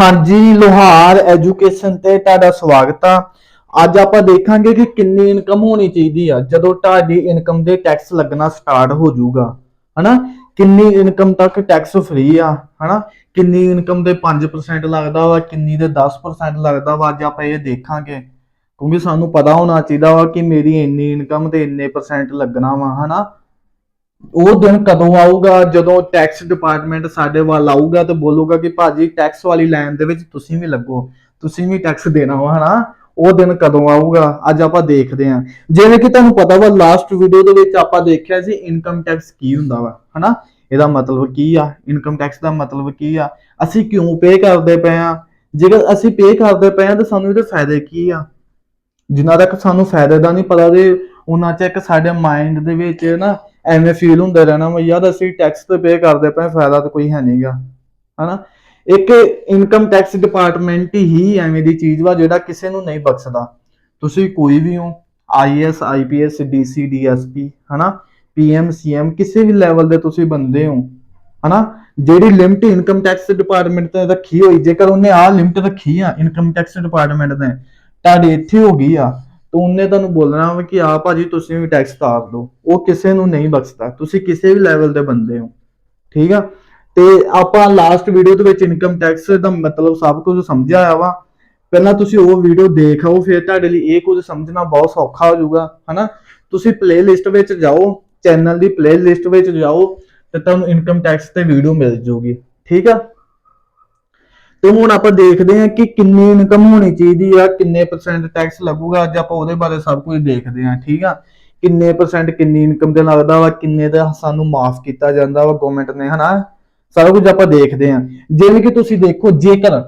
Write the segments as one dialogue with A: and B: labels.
A: ਹਾਂਜੀ, ਲੋਹਾਰ ਐਜੂਕੇਸ਼ਨ ਤੇ ਤੁਹਾਡਾ ਸਵਾਗਤ ਆ। ਅੱਜ ਆਪਾਂ ਦੇਖਾਂਗੇ ਕਿ ਕਿੰਨੀ ਇਨਕਮ ਹੋਣੀ ਚਾਹੀਦੀ ਆ। ਜਦੋਂ ਤੁਹਾਡੀ ਇਨਕਮ ਦੇ ਟੈਕਸ ਲੱਗਣਾ ਸਟਾਰਟ ਹੋ ਜਾਊਗਾ, ਹਨਾ? ਕਿੰਨੀ ਇਨਕਮ ਤੱਕ ਟੈਕਸ ਫ੍ਰੀ ਆ, ਹਨਾ? ਕਿੰਨੀ ਇਨਕਮ ਦੇ 5% ਲੱਗਦਾ ਵਾ, ਕਿੰਨੀ ਦੇ 10% ਲੱਗਦਾ ਵਾ, ਅੱਜ ਆਪਾਂ ਇਹ ਦੇਖਾਂਗੇ। ਕਿਉਂਕਿ ਸਾਨੂੰ ਪਤਾ ਹੋਣਾ ਚਾਹੀਦਾ ਵਾ ਕਿ ਮੇਰੀ ਇੰਨੀ ਇਨਕਮ ਤੇ ਇੰਨੇ ਪਰਸੈਂਟ ਲੱਗਣਾ ਵਾ, ਹਨਾ? ਉਹ ਦਿਨ ਕਦੋਂ ਆਊਗਾ? ਜਦੋਂ ਟੈਕਸ ਡਿਪਾਰਟਮੈਂਟ ਸਾਡੇ ਵੱਲ ਆਊਗਾ ਤੇ ਬੋਲੂਗਾ ਕਿ ਭਾਜੀ ਟੈਕਸ ਵਾਲੀ ਲਾਈਨ ਦੇ ਵਿੱਚ ਤੁਸੀਂ ਵੀ ਲੱਗੋ, ਤੁਸੀਂ ਵੀ ਟੈਕਸ ਦੇਣਾ ਵਾ, ਹਨਾ? ਉਹ ਦਿਨ ਕਦੋਂ ਆਊਗਾ? ਅੱਜ ਆਪਾਂ ਦੇਖਦੇ ਹਾਂ। ਜਿਵੇਂ ਕਿ ਤੁਹਾਨੂੰ ਪਤਾ ਵਾ ਲਾਸਟ ਵੀਡੀਓ ਦੇ ਵਿੱਚ ਆਪਾਂ ਦੇਖਿਆ ਸੀ ਇਨਕਮ ਟੈਕਸ ਕੀ ਹੁੰਦਾ ਵਾ, ਹਨਾ? ਇਹਦਾ ਮਤਲਬ ਕੀ ਆ? ਇਨਕਮ ਟੈਕਸ ਦਾ ਮਤਲਬ ਕੀ ਆ? ਅਸੀਂ ਕਿਉਂ ਪੇ ਕਰਦੇ ਪਏ ਆ ਜੇਕਰ ਅਸੀਂ ਪੇ ਕਰਦੇ ਪਏ ਆ ਤਾਂ ਸਾਨੂੰ ਇਹਦੇ ਫਾਇਦੇ ਕੀ ਆ? ਜਿੰਨਾ ਤੱਕ ਸਾਨੂੰ ਫਾਇਦੇ ਦਾ ਨਹੀਂ ਪਤਾ ਤੇ ਉਹਨਾਂ ਚਿਰ ਸਾਡੇ ਮਾਈਂਡ ਦੇ ਵਿੱਚ ਨਾ ਐਵੇਂ ਫੀਲ ਹੁੰਦਾ ਰਹਿਣਾ ਵਾ ਯਾਰ ਅਸੀਂ ਟੈਕਸ ਤੇ ਪੇ ਕਰਦੇ ਪਏ, ਫਾਇਦਾ ਤਾਂ ਕੋਈ ਹੈ ਨਹੀਂਗਾ ਹਨਾ? ਇੱਕ ਇਨਕਮ ਟੈਕਸ ਡਿਪਾਰਟਮੈਂਟ ਹੀ ਐਵੇਂ ਦੀ ਚੀਜ਼ ਵਾ ਜਿਹੜਾ ਕਿਸੇ ਨੂੰ ਨਹੀਂ ਬਖਸ਼ਦਾ। ਤੁਸੀਂ ਕੋਈ ਵੀ ਹੋ ਆਈਐਸ ਆਈਪੀਐਸ ਡੀਸੀ ਡੀਐਸਪੀ ਹਨਾ? ਪੀਐਮ ਸੀਐਮ ਕਿਸੇ ਵੀ ਲੈਵਲ ਦੇ ਤੁਸੀਂ ਬੰਦੇ ਹੋ, ਹਨਾ? ਜਿਹੜੀ ਲਿਮਟ ਇਨਕਮ ਟੈਕਸ ਡਿਪਾਰਟਮੈਂਟ 'ਤੇ ਰੱਖੀ ਹੋਈ, ਜੇਕਰ ਉਹਨੇ ਆਹ ਲਿਮਟ ਰੱਖੀ ਆ ਇਨਕਮ ਟੈਕਸ ਡਿਪਾਰਟਮੈਂਟ ਨੇ, ਤੁਹਾਡੇ ਇੱਥੇ ਹੋ ਗਈ ਆ। ਤਾਂ ਉਹਨੇ ਤੁਹਾਨੂੰ ਬੋਲਣਾ ਵਾ ਕਿ ਆ ਭਾਜੀ ਤੁਸੀਂ ਵੀ ਟੈਕਸ ਤਾਰ ਦਿਓ ਉਹ ਕਿਸੇ ਨੂੰ ਨਹੀਂ ਬਖਸ਼ਦਾ। ਤੁਸੀਂ ਕਿਸੇ ਵੀ ਲੈਵਲ ਦੇ ਬੰਦੇ ਹੋ। ਠੀਕ ਆ? ਤੇ ਆਪਾਂ ਲਾਸਟ ਵੀਡੀਓ ਦੇ ਵਿੱਚ ਇਨਕਮ ਟੈਕਸ ਦਾ ਮਤਲਬ ਸਭ ਕੁਝ ਸਮਝਿਆ ਆਇਆ ਵਾ। ਪਹਿਲਾਂ ਤੁਸੀਂ ਉਹ ਵੀਡੀਓ ਦੇਖ ਆਓ ਫਿਰ ਤੁਹਾਡੇ ਲਈ ਇਹ ਕੁਝ ਸਮਝਣਾ ਬਹੁਤ ਸੌਖਾ ਹੋ ਜਾਊਗਾ, ਹਨਾ? ਤੁਸੀਂ ਪਲੇਲਿਸਟ ਵਿੱਚ ਜਾਓ ਚੈਨਲ ਦੀ ਪਲੇਲਿਸਟ ਵਿੱਚ ਜਾਓ, ਤੇ ਤੁਹਾਨੂੰ ਇਨਕਮ ਟੈਕਸ ਤੇ ਵੀਡੀਓ ਮਿਲ ਜੂਗੀ ਠੀਕ ਆ? ਤੇ ਹੁਣ ਆਪਾਂ ਦੇਖਦੇ ਹਾਂ ਕਿ ਕਿੰਨੀ ਇਨਕਮ ਹੋਣੀ ਚਾਹੀਦੀ ਆ, ਕਿੰਨੇ ਪਰਸੈਂਟ ਟੈਕਸ ਲੱਗੂਗਾ। ਅੱਜ ਆਪਾਂ ਉਹਦੇ ਬਾਰੇ ਸਭ ਕੁਝ ਦੇਖਦੇ ਹਾਂ, ਠੀਕ ਆ? ਕਿੰਨੇ ਪਰਸੈਂਟ ਕਿੰਨੀ ਇਨਕਮ ਤੇ ਲੱਗਦਾ ਵਾ, ਕਿੰਨੇ ਦਾ ਸਾਨੂੰ ਮਾਫ ਕੀਤਾ ਜਾਂਦਾ ਵਾ ਗਵਰਨਮੈਂਟ ਨੇ, ਹਨਾ? ਸਾਰਾ ਕੁਝ ਆਪਾਂ ਦੇਖਦੇ ਹਾਂ। ਜਿਵੇਂ ਕਿ ਤੁਸੀਂ ਦੇਖੋ, ਜੇਕਰ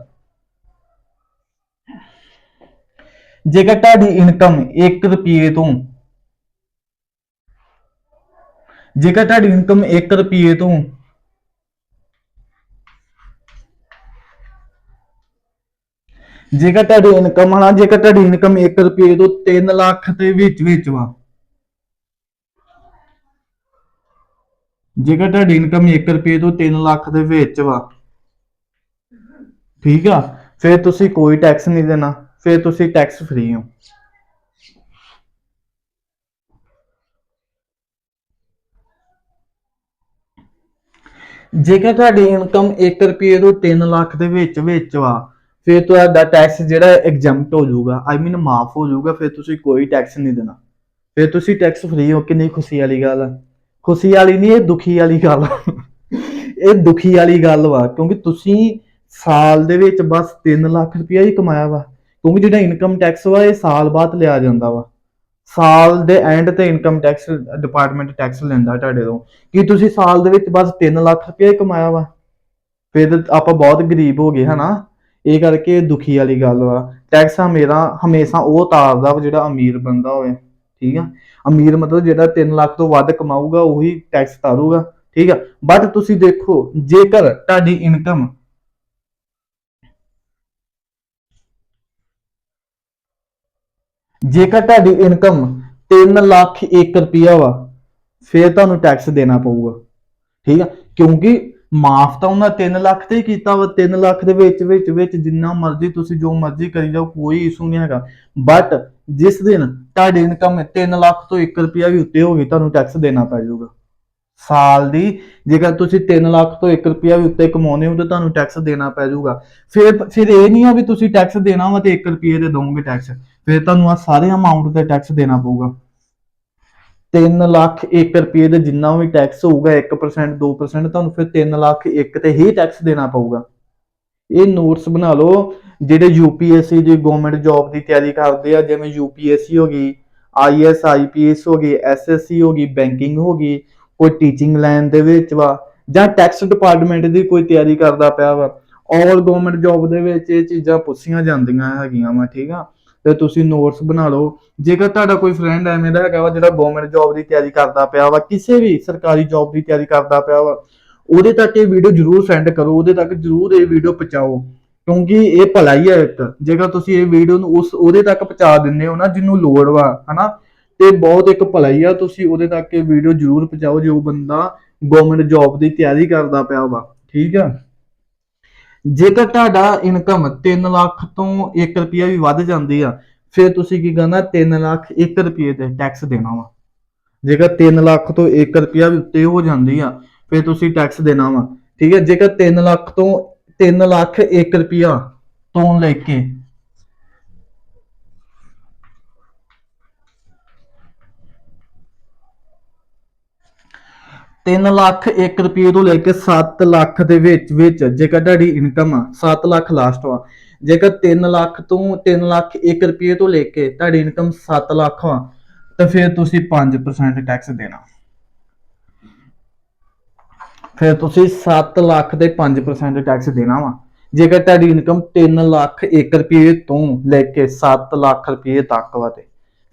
A: ਜੇਕਰ ਤੁਹਾਡੀ ਇਨਕਮ 1 ਰੁਪਏ ਤੋਂ ਜੇਕਰ ਤੁਹਾਡੀ ਇਨਕਮ 1 ਰੁਪਏ ਤੋਂ ਜੇਕਰ ਤੁਹਾਡੀ ਇਨਕਮ ਹਨਾ ਜੇਕਰ ਤੁਹਾਡੀ ਇਨਕਮ 1 ਰੁਪਏ ਤੋਂ 3 ਲੱਖ ਦੇ ਵਿੱਚ ਵਿੱਚ ਵਾ। ਜੇਕਰ ਤੁਹਾਡੀ ਇਨਕਮ 1 ਰੁਪਏ ਤੋਂ 3 ਲੱਖ ਦੇ ਵਿੱਚ ਵਾ। ਠੀਕ ਆ? ਫਿਰ ਤੁਸੀਂ ਕੋਈ ਟੈਕਸ ਨਹੀਂ ਦੇਣਾ। ਫਿਰ ਤੁਸੀਂ ਟੈਕਸ ਫ੍ਰੀ ਹੋ। ਜੇਕਰ ਤੁਹਾਡੀ ਇਨਕਮ 1 ਰੁਪਏ ਤੋਂ 3 ਲੱਖ ਦੇ ਵਿੱਚ ਵਿੱਚ ਵਾ ਫਿਰ ਤੁਹਾਡਾ ਟੈਕਸ ਜਿਹੜਾ ਐਗਜ਼ੈਂਪਟ ਹੋ ਜਾਊਗਾ। ਆਈ ਮੀਨ ਮਾਫ ਹੋ ਜਾਊਗਾ, ਫਿਰ ਤੁਸੀਂ ਕੋਈ ਟੈਕਸ ਨਹੀਂ ਦੇਣਾ। ਫਿਰ ਤੁਸੀਂ ਟੈਕਸ ਫ੍ਰੀ ਹੋ ਕਿੰਨੀ ਖੁਸ਼ੀ ਵਾਲੀ ਗੱਲ ਆ। ਖੁਸ਼ੀ ਵਾਲੀ ਨਹੀਂ, ਇਹ ਦੁਖੀ ਵਾਲੀ ਗੱਲ ਇਹ ਦੁਖੀ ਵਾਲੀ ਗੱਲ ਵਾ, ਕਿਉਂਕਿ ਤੁਸੀਂ ਸਾਲ ਦੇ ਵਿੱਚ ਬਸ 3 ਲੱਖ ਰੁਪਇਆ ਹੀ ਕਮਾਇਆ ਵਾ। ਕਿਉਂਕਿ ਜਿਹੜਾ ਇਨਕਮ ਟੈਕਸ ਵਾ, ਇਹ ਸਾਲ ਬਾਅਦ ਲਿਆ ਜਾਂਦਾ ਵਾ। ਸਾਲ ਦੇ ਐਂਡ ਤੇ ਇਨਕਮ ਟੈਕਸ ਡਿਪਾਰਟਮੈਂਟ ਟੈਕਸ ਲੈਂਦਾ ਤੁਹਾਡੇ ਤੋਂ। ਕੀ ਤੁਸੀਂ ਸਾਲ ਦੇ ਵਿੱਚ ਬਸ 3 ਲੱਖ ਰੁਪਇਆ ਕਮਾਇਆ ਵਾ। ਫਿਰ ਆਪਾਂ ਬਹੁਤ ਗਰੀਬ ਹੋ ਗਏ, ਹਨਾ? ਇਹ ਕਰਕੇ ਦੁਖੀ ਵਾਲੀ ਗੱਲ ਵਾ। ਟੈਕਸ ਹਮੇਸ਼ਾ ਹਮੇਸ਼ਾ ਉਹ ਤਾਰਦਾ ਜਿਹੜਾ ਅਮੀਰ ਬੰਦਾ ਹੋਵੇ, ਠੀਕ ਆ? ਅਮੀਰ ਮਤਲਬ ਜਿਹੜਾ 3 ਲੱਖ ਤੋਂ ਵੱਧ ਕਮਾਊਗਾ, ਉਹੀ ਟੈਕਸ ਤਾਰੂਗਾ, ਠੀਕ ਆ? ਬਟ ਤੁਸੀਂ ਦੇਖੋ, ਜੇਕਰ ਤੁਹਾਡੀ ਇਨਕਮ ਜੇਕਰ ਤੁਹਾਡੀ ਇਨਕਮ 3 ਲੱਖ 1 ਰੁਪਿਆ ਵਾ, ਫਿਰ ਤੁਹਾਨੂੰ ਟੈਕਸ ਦੇਣਾ ਪਊਗਾ, ਠੀਕ ਆ? ਕਿਉਂਕਿ ਮਾਫ ਤਾਂ ਉਹਨਾਂ 3 ਲੱਖ ਤੇ ਹੀ ਕੀਤਾ ਵਾ 3 ਲੱਖ ਦੇ ਵਿੱਚ ਵਿੱਚ ਵਿੱਚ ਜਿੰਨਾ ਮਰਜ਼ੀ ਤੁਸੀਂ ਜੋ ਮਰਜ਼ੀ ਕਰੀ ਜਾਓ, ਕੋਈ ਇਸ਼ੂ ਨਹੀਂ ਹੈਗਾ। ਬਟ ਜਿਸ ਦਿਨ ਤੁਹਾਡੀ ਇਨਕਮ 3 ਲੱਖ ਤੋਂ 1 ਰੁਪਿਆ ਵੀ ਉੱਤੇ ਹੋਗੀ ਤੁਹਾਨੂੰ ਟੈਕਸ ਦੇਣਾ ਪੈ ਜਾਊਗਾ। ਸਾਲ ਦੀ ਜੇਕਰ ਤੁਸੀਂ 3 ਲੱਖ ਤੋਂ 1 ਰੁਪਿਆ ਵੀ ਉੱਤੇ ਕਮਾਉਂਦੇ ਹੋ, ਤਾਂ ਤੁਹਾਨੂੰ ਟੈਕਸ ਦੇਣਾ ਪੈ ਜਾਊਗਾ। ਫਿਰ ਫਿਰ ਇਹ ਨਹੀਂ ਆ ਵੀ ਤੁਸੀਂ ਟੈਕਸ ਦੇਣਾ ਵਾ ਤੇ 1 ਰੁਪਏ ਦੇ ਦੋਗੇ ਟੈਕਸ ਫਿਰ ਤੁਹਾਨੂੰ ਆ ਸਾਰੇ ਅਮਾਉਂਟ ਤੇ ਟੈਕਸ ਦੇਣਾ ਪਊਗਾ। 3 ਲੱਖ 1 ਰੁਪਏ ਦੇ ਜਿੰਨਾ ਵੀ ਟੈਕਸ ਹੋਊਗਾ 1% 2% ਤੁਹਾਨੂੰ ਫਿਰ 3 ਲੱਖ 1 ਤੇ ਹੀ ਟੈਕਸ ਦੇਣਾ ਪਊਗਾ। ਇਹ ਨੋਟਸ ਬਣਾ ਲਓ, ਜਿਹੜੇ ਯੂਪੀਐਸਸੀ ਦੀ ਗਵਰਨਮੈਂਟ ਜੌਬ ਦੀ ਤਿਆਰੀ ਕਰਦੇ ਆ, ਜਿਵੇਂ ਯੂਪੀਐਸਸੀ ਹੋ ਗਈ ਆਈਐਸ ਆਈਪੀਐਸ ਹੋ ਗਈ ਐਸਐਸਸੀ ਹੋ ਗਈ ਬੈਂਕਿੰਗ ਹੋ ਗਈ, ਕੋਈ ਟੀਚਿੰਗ ਲਾਈਨ ਦੇ ਵਿੱਚ ਵਾ, ਜਾਂ ਟੈਕਸ ਡਿਪਾਰਟਮੈਂਟ ਦੀ ਕੋਈ ਤਿਆਰੀ ਕਰਦਾ ਪਿਆ ਵਾ ਆਲ ਗਵਰਨਮੈਂਟ ਜੌਬ ਦੇ ਵਿੱਚ ਇਹ ਚੀਜ਼ਾਂ ਪੁੱਛੀਆਂ ਜਾਂਦੀਆਂ ਹੈਗੀਆਂ ਵਾ, ਠੀਕ ਆ? ਤੇ ਤੁਸੀਂ ਨੋਟਸ ਬਣਾ ਲਓ। ਜੇਕਰ ਤੁਹਾਡਾ ਕੋਈ ਫਰੈਂਡ ਐਵੇਂ ਦਾ ਹੈਗਾ ਵਾ ਜਿਹੜਾ ਗਵਰਨਮੈਂਟ ਜੌਬ ਦੀ ਤਿਆਰੀ ਕਰਦਾ ਪਿਆ ਵਾ, ਕਿਸੇ ਵੀ ਸਰਕਾਰੀ ਜੌਬ ਦੀ ਤਿਆਰੀ ਕਰਦਾ ਪਿਆ ਵਾ, ਉਹਦੇ ਤੱਕ ਇਹ ਵੀਡੀਓ ਜਰੂਰ ਸੈਂਡ ਕਰੋ, ਉਹਦੇ ਤੱਕ ਜਰੂਰ ਇਹ ਵੀਡੀਓ ਪਹੁੰਚਾਓ। ਕਿਉਂਕਿ ਇਹ ਭਲਾਈ ਹੈ ਇੱਕ। ਜੇਕਰ ਤੁਸੀਂ ਇਹ ਵੀਡੀਓ ਨੂੰ ਉਸ, ਉਹਦੇ ਤੱਕ ਪਹੁੰਚਾ ਦਿੰਦੇ ਹੋ ਨਾ, ਜਿਹਨੂੰ ਲੋੜ ਵਾ, ਹਨਾ? ਤੇ ਬਹੁਤ ਇੱਕ ਭਲਾਈ ਆ, ਤੁਸੀਂ ਉਹਦੇ ਤੱਕ ਇਹ ਵੀਡੀਓ ਜਰੂਰ ਪਹੁੰਚਾਓ, ਜੋ ਬੰਦਾ ਗਵਰਨਮੈਂਟ ਜੌਬ ਦੀ ਤਿਆਰੀ ਕਰਦਾ ਪਿਆ ਵਾ। ਠੀਕ ਆ? ਜੇਕਰ ਤੁਹਾਡਾ ਇਨਕਮ 3 ਲੱਖ ਤੋਂ 1 ਰੁਪਿਆ ਵੀ ਵੱਧ ਜਾਂਦੀ ਆ, ਫਿਰ ਤੁਸੀਂ ਕੀ ਕਰਨਾ 3 ਲੱਖ 1 ਰੁਪਏ ਤੇ ਟੈਕਸ ਦੇਣਾ ਵਾ। ਜੇਕਰ 3 ਲੱਖ ਤੋਂ 1 ਰੁਪਿਆ ਵੀ ਉੱਤੇ ਹੋ ਜਾਂਦੀ ਆ, ਫਿਰ ਤੁਸੀਂ ਟੈਕਸ ਦੇਣਾ ਵਾ। ਠੀਕ ਹੈ, ਜੇਕਰ 3 ਲੱਖ ਤੋਂ 3 ਲੱਖ 1 ਰੁਪਿਆ ਤੋਂ ਲੈ ਕੇ ਤਿੰਨ ਲੱਖ 1 ਰੁਪਏ ਤੋਂ ਲੈ ਕੇ 7 ਲੱਖ ਦੇ ਵਿੱਚ ਵਿੱਚ ਜੇਕਰ ਤੁਹਾਡੀ ਇਨਕਮ ਆ 7 ਲੱਖ ਲਾਸਟ ਵਾ ਜੇਕਰ 3 ਲੱਖ ਤੋਂ 3 ਲੱਖ 1 ਰੁਪਏ ਤੋਂ ਲੈ ਕੇ ਤੁਹਾਡੀ ਇਨਕਮ 7 ਲੱਖ ਵਾ ਤਾਂ ਫਿਰ ਤੁਸੀਂ 5% ਟੈਕਸ ਦੇਣਾ। ਫਿਰ ਤੁਸੀਂ 7 ਲੱਖ ਦੇ 5% ਟੈਕਸ ਦੇਣਾ ਵਾ। ਜੇਕਰ ਤੁਹਾਡੀ ਇਨਕਮ 3 ਲੱਖ 1 ਰੁਪਏ ਤੋਂ ਲੈ ਕੇ 7 ਲੱਖ ਰੁਪਏ ਤੱਕ ਵਾ ਤੇ।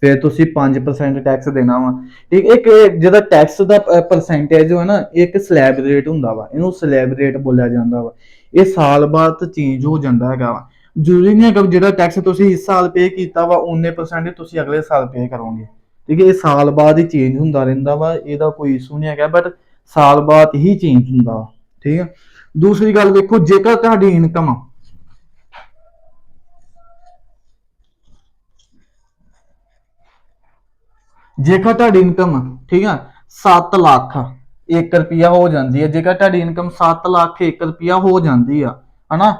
A: ਫਿਰ ਤੁਸੀਂ 5% ਟੈਕਸ ਦੇਣਾ ਵਾ। ਠੀਕ ਇੱਕ ਇਹ ਜਿਹੜਾ ਟੈਕਸ ਦਾ ਪਰਸੈਂਟੇਜ ਹੈ ਨਾ, ਇਹ ਇੱਕ ਸਲੈਬ ਰੇਟ ਹੁੰਦਾ ਵਾ। ਇਹਨੂੰ ਸਲੈਬ ਰੇਟ ਬੋਲਿਆ ਜਾਂਦਾ ਵਾ। ਇਹ ਸਾਲ ਬਾਅਦ ਚੇਂਜ ਹੋ ਜਾਂਦਾ ਹੈਗਾ ਵਾ। ਜ਼ਰੂਰੀ ਨਹੀਂ ਹੈਗਾ ਵੀ ਜਿਹੜਾ ਟੈਕਸ ਤੁਸੀਂ ਇਸ ਸਾਲ ਪੇ ਕੀਤਾ ਵਾ 19% ਹੀ ਤੁਸੀਂ ਅਗਲੇ ਸਾਲ ਪੇ ਕਰੋਗੇ। ਠੀਕ ਹੈ, ਇਹ ਸਾਲ ਬਾਅਦ ਹੀ ਚੇਂਜ ਹੁੰਦਾ ਰਹਿੰਦਾ ਵਾ, ਇਹਦਾ ਕੋਈ ਇਸ਼ੂ ਨਹੀਂ ਹੈਗਾ ਬਟ ਸਾਲ ਬਾਅਦ ਹੀ ਚੇਂਜ ਹੁੰਦਾ ਵਾ। ਠੀਕ ਹੈ। ਦੂਸਰੀ ਗੱਲ ਦੇਖੋ ਜੇਕਰ ਤੁਹਾਡੀ ਇਨਕਮ ਜੇਕਰ ਤੁਹਾਡੀ ਇਨਕਮ ਠੀਕ ਆ 7 ਲੱਖ 1 ਰੁਪਿਆ ਹੋ ਜਾਂਦੀ ਹੈ ਜੇਕਰ ਤੁਹਾਡੀ ਇਨਕਮ 7 ਲੱਖ 1 ਰੁਪਿਆ ਹੋ ਜਾਂਦੀ ਆ, ਹਨਾ,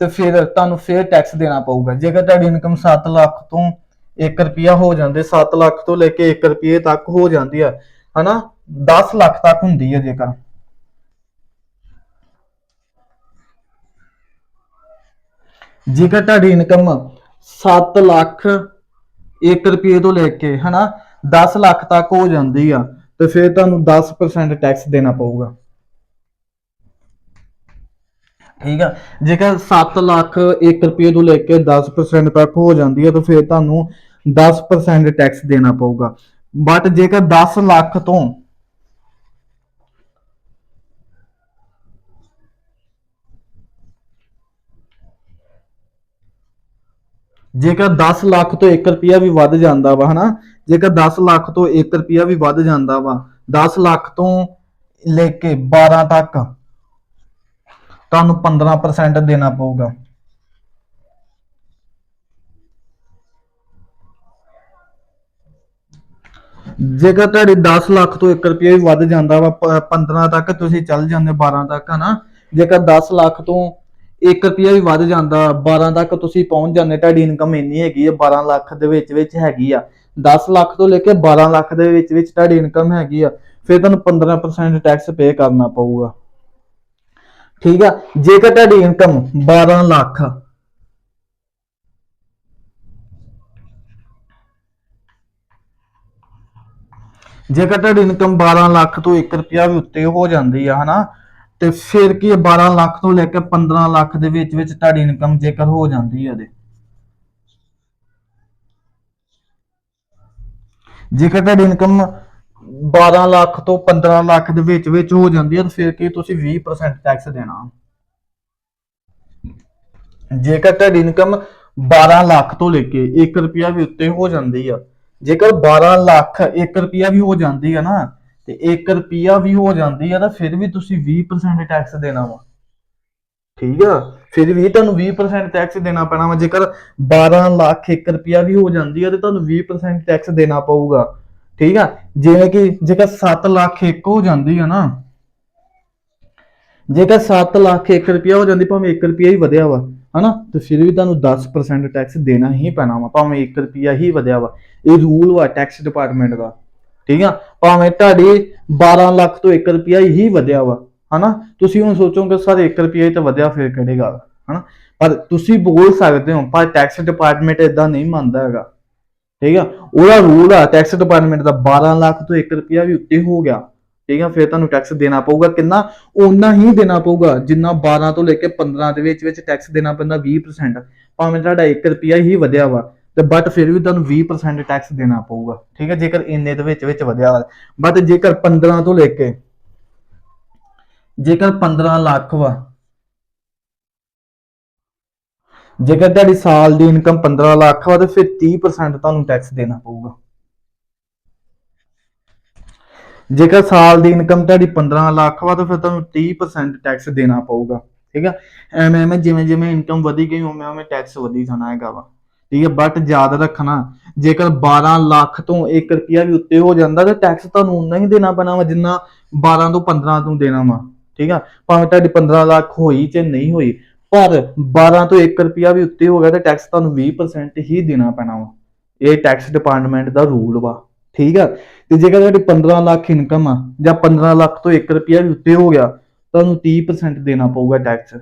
A: ਤੇ ਫਿਰ ਤੁਹਾਨੂੰ ਫੇਰ ਟੈਕਸ ਦੇਣਾ ਪਊਗਾ। ਜੇਕਰ ਤੁਹਾਡੀ ਇਨਕਮ 7 ਲੱਖ ਤੋਂ 1 ਰੁਪਿਆ ਹੋ ਜਾਂਦੇ 7 ਲੱਖ ਤੋਂ ਲੈ ਕੇ 1 ਰੁਪਏ ਤੱਕ ਹੋ ਜਾਂਦੀ ਆ, ਹਨਾ 10 ਲੱਖ ਤੱਕ ਹੁੰਦੀ ਹੈ ਜੇਕਰ। ਜੇਕਰ ਤੁਹਾਡੀ ਇਨਕਮ 7 ਲੱਖ 1 ਰੁਪਏ ਤੋਂ ਲੈ ਕੇ, ਹਨਾ 10 ਲੱਖ ਤੱਕ ਹੋ ਜਾਂਦੀ ਆ, ਤੇ ਫਿਰ ਤੁਹਾਨੂੰ 10% ਟੈਕਸ ਦੇਣਾ ਪਊਗਾ। ਠੀਕ ਆ? ਜੇਕਰ 7 ਲੱਖ 1 ਰੁਪਏ ਤੋਂ ਲੈ ਕੇ 10% ਤੱਕ ਹੋ ਜਾਂਦੀ ਹੈ ਤਾਂ ਫਿਰ ਤੁਹਾਨੂੰ 10% ਟੈਕਸ ਦੇਣਾ ਪਊਗਾ। ਬਟ ਜੇਕਰ 10 ਲੱਖ ਤੋਂ ਜੇਕਰ 10 ਲੱਖ ਤੋਂ 1 ਰੁਪਿਆ ਵੀ ਵੱਧ ਜਾਂਦਾ ਵਾ, ਹਨਾ, ਜੇਕਰ 10 ਲੱਖ ਤੋਂ 1 ਰੁਪਿਆ ਵੀ ਵੱਧ ਜਾਂਦਾ ਵਾ 10 ਲੱਖ ਤੋਂ ਲੈ ਕੇ 12 ਤੱਕ ਤੁਹਾਨੂੰ 15% ਦੇਣਾ ਪਊਗਾ। ਜੇਕਰ ਤੁਹਾਡੀ 10 ਲੱਖ ਤੋਂ 1 ਰੁਪਿਆ ਵੀ ਵੱਧ ਜਾਂਦਾ ਵਾ, ਪ- 15 ਤੱਕ ਤੁਸੀਂ ਚੱਲ ਜਾਂਦੇ 12 ਤੱਕ, ਹਨਾ, ਜੇਕਰ 10 ਲੱਖ ਤੋਂ 1 ਰੁਪਿਆ ਵੀ ਵੱਧ ਜਾਂਦਾ 12 ਤੱਕ ਤੁਸੀਂ ਪਹੁੰਚ ਜਾਂਦੇ, ਤੁਹਾਡੀ ਇਨਕਮ ਇੰਨੀ ਹੈਗੀ ਹੈ 12 ਲੱਖ ਦੇ ਵਿੱਚ ਵਿੱਚ ਹੈਗੀ ਆ। 10 ਲੱਖ ਤੋਂ ਲੈ ਕੇ 12 ਲੱਖ ਦੇ ਵਿੱਚ ਵਿੱਚ ਤੁਹਾਡੀ ਇਨਕਮ ਹੈਗੀ ਆ, ਫਿਰ ਤੁਹਾਨੂੰ 15% ਟੈਕਸ ਪੇ ਕਰਨਾ ਪਊਗਾ। ਠੀਕ ਆ? ਜੇਕਰ ਤੁਹਾਡੀ ਇਨਕਮ 12 ਲੱਖ ਜੇਕਰ ਤੁਹਾਡੀ ਇਨਕਮ 12 ਲੱਖ ਤੋਂ 1 ਰੁਪਿਆ ਵੀ ਉੱਤੇ ਹੋ ਜਾਂਦੀ ਆ, ਹਨਾ? ਤੇ ਫਿਰ ਕੀ ਹੈ 12 ਲੱਖ ਤੋਂ ਲੈ ਕੇ 15 ਲੱਖ ਦੇ ਵਿੱਚ ਵਿੱਚ ਤੁਹਾਡੀ ਇਨਕਮ ਜੇਕਰ ਹੋ ਜਾਂਦੀ ਹੈ ਤੇ ਜੇਕਰ ਤੁਹਾਡੀ ਇਨਕਮ 12 ਲੱਖ ਤੋਂ 15 ਲੱਖ ਦੇ ਵਿੱਚ ਵਿੱਚ ਹੋ ਜਾਂਦੀ ਹੈ, ਤਾਂ ਫਿਰ ਕੀ ਤੁਸੀਂ 20% ਟੈਕਸ ਦੇਣਾ। ਜੇਕਰ ਤੁਹਾਡੀ ਇਨਕਮ 12 ਲੱਖ ਤੋਂ ਲੈ ਕੇ 1 ਰੁਪਿਆ ਵੀ ਉੱਤੇ ਹੋ ਜਾਂਦੀ ਆ, ਜੇਕਰ 12 ਲੱਖ 1 ਰੁਪਿਆ ਵੀ ਹੋ ਜਾਂਦੀ ਆ ਨਾ ਤੇ 1 ਰੁਪਿਆ ਵੀ ਹੋ ਜਾਂਦੀ ਆ ਤਾਂ ਫਿਰ ਵੀ ਤੁਸੀਂ 20% ਟੈਕਸ ਦੇਣਾ ਵਾ। ਠੀਕ ਆ? ਫਿਰ ਵੀ ਤੁਹਾਨੂੰ 20% ਟੈਕਸ ਦੇਣਾ ਪੈਣਾ ਵਾ। ਜੇਕਰ 12 ਲੱਖ 1 ਰੁਪਿਆ ਵੀ ਹੋ ਜਾਂਦੀ ਆ, ਤੇ ਤੁਹਾਨੂੰ 20% ਟੈਕਸ ਦੇਣਾ ਪਊਗਾ। ਠੀਕ ਆ? ਜਿਵੇਂ ਕਿ ਜੇਕਰ 7 ਲੱਖ 1 ਹੋ ਜਾਂਦੀ ਆ ਨਾ, ਜੇਕਰ 7 ਲੱਖ 1 ਰੁਪਿਆ ਹੋ ਜਾਂਦੀ, ਭਾਵੇਂ 1 ਰੁਪਿਆ ਹੀ ਵਧਿਆ ਵਾ, ਹਨਾ? ਤੇ ਫਿਰ ਵੀ ਤੁਹਾਨੂੰ 10% ਟੈਕਸ ਦੇਣਾ ਹੀ ਪੈਣਾ ਵਾ, ਭਾਵੇਂ 1 ਰੁਪਿਆ ਹੀ ਵਧਿਆ ਵਾ। ਇਹ ਰੂਲ ਵਾ ਟੈਕਸ ਡਿਪਾਰਟਮੈਂਟ ਦਾ। ਠੀਕ ਆ? ਭਾਵੇਂ ਤੁਹਾਡੀ 12 ਲੱਖ ਤੋਂ 1 ਰੁਪਿਆ ਹੀ ਵਧਿਆ ਵਾ, ਹਨਾ? ਤੁਸੀਂ ਹੁਣ ਸੋਚੋਗੇ, ਸਰ 1 ਰੁਪਿਆ ਹੀ ਤਾਂ ਵਧਿਆ, ਫਿਰ ਕਿਹੜੀ ਗੱਲ? ਹਨਾ? ਪਰ ਤੁਸੀਂ ਬੋਲ ਸਕਦੇ ਹੋ, ਪਰ ਟੈਕਸ ਡਿਪਾਰਟਮੈਂਟ ਇਦਾਂ ਨਹੀਂ ਮੰਨਦਾ ਹੈਗਾ। ਠੀਕ ਆ? ਉਹਦਾ ਰੂਲ ਆ ਟੈਕਸ ਡਿਪਾਰਟਮੈਂਟ ਦਾ 12 ਲੱਖ ਤੋਂ 1 ਰੁਪਿਆ ਵੀ ਉੱਤੇ ਹੋ ਗਿਆ। ਠੀਕ ਆ? ਫਿਰ ਤੁਹਾਨੂੰ ਟੈਕਸ ਦੇਣਾ ਪਊਗਾ ਕਿੰਨਾ? ਓਨਾ ਹੀ ਦੇਣਾ ਪਊਗਾ, ਜਿੰਨਾ 12 ਤੋਂ ਲੈ ਕੇ 15 ਦੇ ਵਿੱਚ ਵਿੱਚ ਟੈਕਸ ਦੇਣਾ ਪੈਂਦਾ 20% ਭਾਵੇਂ ਤੁਹਾਡਾ 1 ਰੁਪਿਆ ਹੀ ਵਧਿਆ ਵਾ। ਤੇ ਬਟ ਫਿਰ ਵੀ ਤੁਹਾਨੂੰ 20% ਟੈਕਸ ਦੇਣਾ ਪਊਗਾ, ਠੀਕ ਹੈ, ਜੇਕਰ ਇੰਨੇ ਦੇ ਵਿੱਚ ਵਿੱਚ ਵਧਿਆ ਵਾ ਬਟ ਜੇਕਰ 15 ਤੋਂ ਲੈ ਕੇ, ਜੇਕਰ 15 ਲੱਖ ਵਾ, ਜੇਕਰ ਤੁਹਾਡੀ ਸਾਲ ਦੀ ਇਨਕਮ 15 ਲੱਖ ਵਾ, ਤੇ ਫਿਰ 30% ਤੁਹਾਨੂੰ ਟੈਕਸ ਦੇਣਾ ਪਊਗਾ। ਜੇਕਰ ਸਾਲ ਦੀ ਇਨਕਮ ਤੁਹਾਡੀ 15 ਲੱਖ ਵਾ, ਤਾਂ ਫਿਰ ਤੁਹਾਨੂੰ 30% ਟੈਕਸ ਦੇਣਾ ਪਊਗਾ, ਠੀਕ ਆ ਐਵੇਂ ਐਵੇਂ ਜਿਵੇਂ ਜਿਵੇਂ ਇਨਕਮ ਵਧੀ ਗਈ ਉਵੇਂ ਉਵੇਂ ਟੈਕਸ ਵਧੀ ਜਾਣਾ ਹੈਗਾ ਵਾ। ਠੀਕ ਹੈ ਬਟ ਯਾਦ ਰੱਖਣਾ, ਜੇਕਰ 12 ਲੱਖ ਤੋਂ 1 ਰੁਪਿਆ ਵੀ ਉੱਤੇ ਹੋ ਜਾਂਦਾ, ਤਾਂ ਟੈਕਸ ਤੁਹਾਨੂੰ ਉਨਾ ਹੀ ਦੇਣਾ ਪੈਣਾ ਵਾ, ਜਿੰਨਾ 12 ਤੋਂ 15 ਤੋਂ ਦੇਣਾ ਵਾ, ਠੀਕ ਆ? ਭਾਵੇਂ ਤੁਹਾਡੀ 15 ਲੱਖ ਹੋਈ ਚਾਹੇ ਨਹੀਂ ਹੋਈ, ਪਰ 12 ਤੋਂ 1 ਰੁਪਿਆ ਵੀ ਉੱਤੇ ਹੋ ਗਿਆ, ਤਾਂ ਟੈਕਸ ਤੁਹਾਨੂੰ 20% ਹੀ ਦੇਣਾ ਪੈਣਾ ਵਾ। ਇਹ ਟੈਕਸ ਡਿਪਾਰਟਮੈਂਟ ਦਾ ਰੂਲ ਵਾ, ਠੀਕ ਆ? ਤੇ ਜੇਕਰ ਤੁਹਾਡੀ 15 ਲੱਖ ਇਨਕਮ ਆ, ਜਾਂ 15 ਲੱਖ ਤੋਂ 1 ਰੁਪਿਆ ਵੀ ਉੱਤੇ ਹੋ ਗਿਆ, ਤੁਹਾਨੂੰ 30% ਦੇਣਾ ਪਊਗਾ ਟੈਕਸ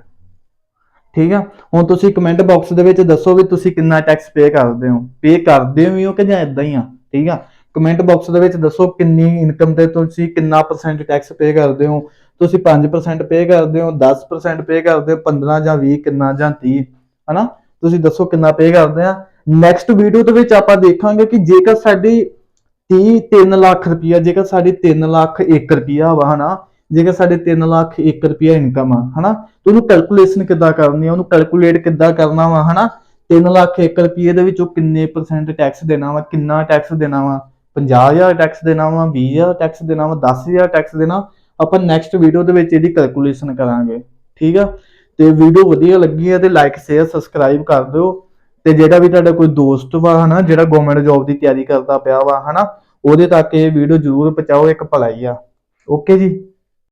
A: ਠੀਕ ਆ? ਹੁਣ ਤੁਸੀਂ ਕਮੈਂਟ ਬਾਕਸ ਦੇ ਵਿੱਚ ਦੱਸੋ ਵੀ ਤੁਸੀਂ ਕਿੰਨਾ ਟੈਕਸ ਪੇ ਕਰਦੇ ਹੋ। ਪੇ ਕਰਦੇ ਹੋ ਕਿ ਜਾਂ ਇਦਾਂ ਹੀ ਆ? ਠੀਕ ਆ? ਕਮੈਂਟ ਬਾਕਸ ਦੇ ਵਿੱਚ ਦੱਸੋ ਕਿੰਨੀ ਇਨਕਮ ਤੇ ਤੁਸੀਂ ਕਿੰਨਾ ਪਰਸੈਂਟ ਟੈਕਸ ਪੇ ਕਰਦੇ ਹੋ। ਤੁਸੀਂ 5% ਪੇ ਕਰਦੇ ਹੋ 10% ਪੇ ਕਰਦੇ ਹੋ 15 ਜਾਂ 20 ਕਿੰਨਾ ਜਾਂ 30 ਹਨਾ? ਤੁਸੀਂ ਦੱਸੋ ਕਿੰਨਾ ਪੇ ਕਰਦੇ ਆ। ਨੈਕਸਟ ਵੀਡੀਓ ਦੇ ਵਿੱਚ ਆਪਾਂ ਦੇਖਾਂਗੇ ਕਿ ਜੇਕਰ ਸਾਡੀ 30 3 ਲੱਖ ਰੁਪਈਆ, ਜੇਕਰ ਸਾਡੀ 3 ਲੱਖ 1 ਰੁਪਈਆ ਵਾ, ਹਨਾ? ਜੇਕਰ ਸਾਡੇ 3 ਲੱਖ 1 ਰੁਪਈਆ ਇਨਕਮ ਆ, ਹਨਾ, ਤੇ ਉਹਨੂੰ ਕੈਲਕੂਲੇਸ਼ਨ ਕਿੱਦਾਂ ਕਰਨੀ ਆ, ਉਹਨੂੰ ਕੈਲਕੂਲੇਟ ਕਿੱਦਾਂ ਕਰਨਾ ਵਾ, ਹਨਾ 3 ਲੱਖ 1 ਰੁਪਈਏ ਦੇ ਵਿੱਚੋਂ ਕਿੰਨੇ ਪਰਸੈਂਟ ਟੈਕਸ ਦੇਣਾ ਵਾ, ਕਿੰਨਾ ਟੈਕਸ ਦੇਣਾ ਵਾ 50000 ਟੈਕਸ ਦੇਣਾ ਵਾ 20000 ਟੈਕਸ ਦੇਣਾ ਵਾ 10000 ਟੈਕਸ ਦੇਣਾ, ਆਪਾਂ ਨੈਕਸਟ ਵੀਡੀਓ ਦੇ ਵਿੱਚ ਇਹਦੀ ਕੈਲਕੂਲੇਸ਼ਨ ਕਰਾਂਗੇ, ਠੀਕ ਆ? ਤੇ ਵੀਡੀਓ ਵਧੀਆ ਲੱਗੀ ਹੈ ਤੇ ਲਾਈਕ ਸ਼ੇਅਰ ਸਬਸਕ੍ਰਾਈਬ ਕਰ ਦਿਓ, ਤੇ ਜਿਹੜਾ ਵੀ ਤੁਹਾਡਾ ਕੋਈ ਦੋਸਤ ਵਾ, ਹਨਾ, ਜਿਹੜਾ ਗਵਰਨਮੈਂਟ ਜੌਬ ਦੀ ਤਿਆਰੀ ਕਰਦਾ ਪਿਆ ਵਾ, ਹਨਾ, ਉਹਦੇ ਤੱਕ ਇਹ ਵੀਡੀਓ ਜ਼ਰੂਰ ਪਹੁੰਚਾਓ, ਇੱਕ ਭਲਾਈ ਆ ਓਕੇ ਜੀ?